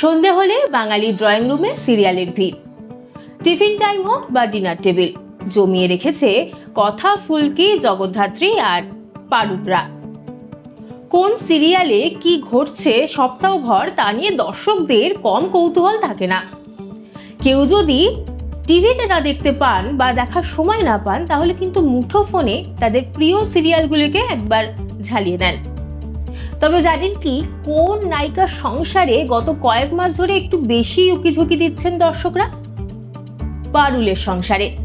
সন্ধে হলে বাঙালি ড্রয়িং রুমে সিরিয়ালের ভিড়। টিফিন টাইম হোক বা ডিনার টেবিল, জমিয়ে রেখেছে কথা ফুলকি, জগদ্ধাত্রী আর পারুপরা কোন সিরিয়ালে কি ঘটছে সপ্তাহভর তা নিয়ে দর্শকদের কম কৌতূহল থাকে না। কেউ যদি টিভিতে না দেখতে পান বা দেখার সময় না পান, তাহলে কিন্তু মুঠো ফোনে তাদের প্রিয় সিরিয়ালগুলিকে একবার ঝালিয়ে নেন। তবে জানেন কি, কোন নায়িকার সংসারে গত কয়েক মাস ধরে একটু বেশি উকিঝুঁকি দিচ্ছেন দর্শকরা? পারুলের সংসারে।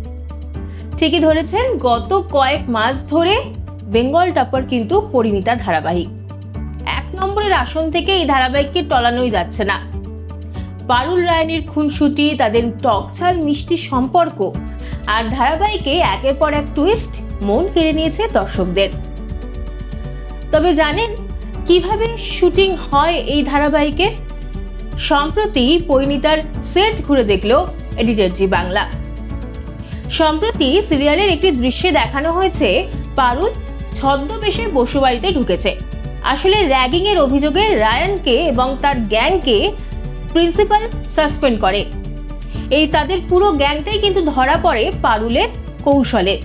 ঠিকই ধরেছেন, গত কয়েক মাস ধরে বেঙ্গল টপার কিন্তু পরিণীতা ধারাবাহিক। এক নম্বরের আসন থেকে এই ধারাবাহিককে টলানোই যাচ্ছে না। পারুল রায়নের খুনসুটি, তাদের টকছাল মিষ্টি সম্পর্ক আর ধারাবাহিকে একের পর এক টুইস্ট মন কেড়ে নিয়েছে দর্শকদের। তবে জানেন কীভাবে শুটিং হয় এই ধারাবাহিকে? সম্প্রতি পরিণীতার সেট ঘুরে দেখল এডিটর জি বাংলা। সম্প্রতি সিরিয়ালের একটি দৃশ্যে দেখানো হয়েছে, পারুল ছদ্মবেশে বসুবাড়িতে ঢুকেছে। আসলে র্যাগিং এর অভিযোগে রায়ানকে এবং তার গ্যাংকে প্রিন্সিপাল সাসপেন্ড করে। এই তাদের পুরো গ্যাংটাই কিন্তু ধরা পড়ে পারুলের কৌশলে।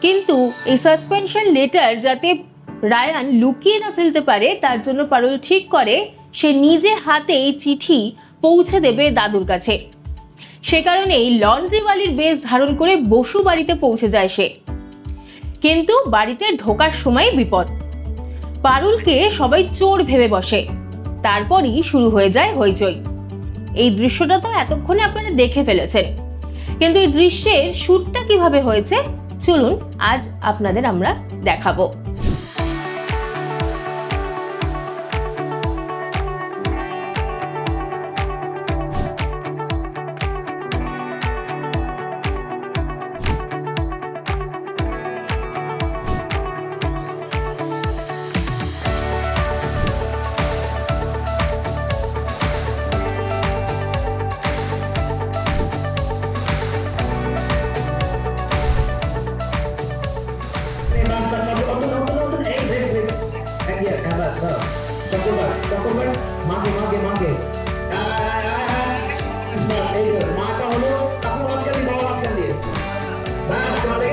কিন্তু এই সাসপেনশন লেটার যাতে রায়ান লুকিয়ে না ফেলতে পারে, তার জন্য পারুল ঠিক করে, সে নিজে হাতে এই চিঠি পৌঁছে দেবে দাদুর কাছে। সে কারণেই লন্ড্রিওয়ালির বেশ ধারণ করে বসু বাড়িতে পৌঁছে যায় সে। কিন্তু বাড়িতে ঢোকার সময় বিপদ। পারুলকে সবাই চোর ভেবে বসে। তারপরই শুরু হয়ে যায় হইচই। এই দৃশ্যটা তো এতক্ষণে আপনারা দেখে ফেলেছেন। কিন্তু এই দৃশ্যের শ্যুটটা কীভাবে হয়েছে, চলুন আজ আপনাদের আমরা দেখাবো। মাকে মাকে মাকে মাটা হলো কাকুর মাঝখান দিয়ে বাবার মাঝখান দিয়ে। হ্যাঁ চলে।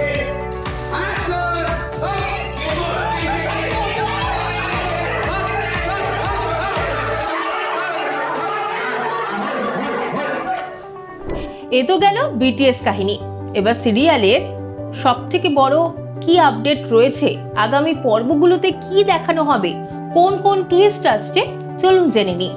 এ তো গেল বিটিএস কাহিনী। এবার সিরিয়ালের সব থেকে বড় কি আপডেট রয়েছে? আগামী পর্বগুলোতে কি দেখানো হবে? কোন কোন টুইস্ট আসছে? চলুন জেনে নিই।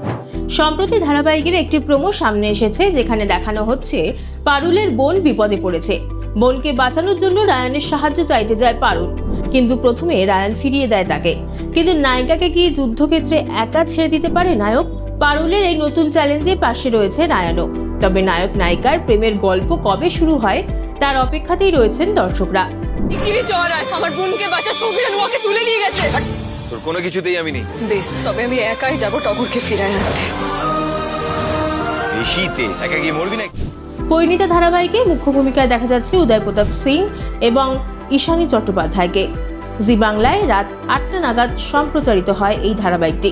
সম্প্রতি ধারাবাহিকের একটি প্রোমো সামনে এসেছে, যেখানে দেখানো হচ্ছে পারুলের বোন বিপদে পড়েছে। বোনকে বাঁচানোর জন্য রায়ানের সাহায্য চাইতে যায় পারুল। কিন্তু প্রথমে রায়ান ফিরিয়ে দেয় তাকে। কিন্তু নায়িকাকে কি যুদ্ধক্ষেত্রে একা ছেড়ে দিতে পারে নায়ক? পারুলের এই নতুন চ্যালেঞ্জে পাশে রয়েছে রায়ানও। তবে নায়ক নায়িকার প্রেমের গল্প কবে শুরু হয়, তার অপেক্ষাতেই রয়েছেন দর্শকরা। ইকিরি চর আমার বোনকে বাঁচা সবিরান ওকে তুলে নিয়ে গেছে। তোর কোনো কিছুতেই আমি নেই। বেশ তবে আমি একাই যাব টগরকে ফিরায় আনতে। এই শীতে একা গিয়ে মরবি না পরিণীতা ধারাবাহিকে মুখ্য ভূমিকায় দেখা যাচ্ছে উদয় প্রতাপ সিং এবং ঈশানী চট্টোপাধ্যায়কে। জি বাংলায় রাত আটটা নাগাদ সম্প্রচারিত হয় এই ধারাবাহিকটি।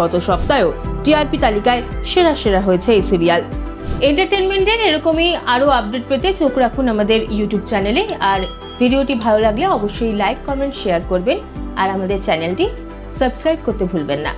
গত সপ্তাহেও টিআরপি তালিকায় সেরা সেরা হয়েছে এই সিরিয়াল। এন্টারটেনমেন্টের এরকমই আরও আপডেট পেতে চোখ রাখুন আমাদের ইউটিউব চ্যানেলে আর ভিডিওটি ভালো লাগলে অবশ্যই লাইক কমেন্ট শেয়ার করবেন। আর আমাদের চ্যানেলটি সাবস্ক্রাইব করতে ভুলবেন না।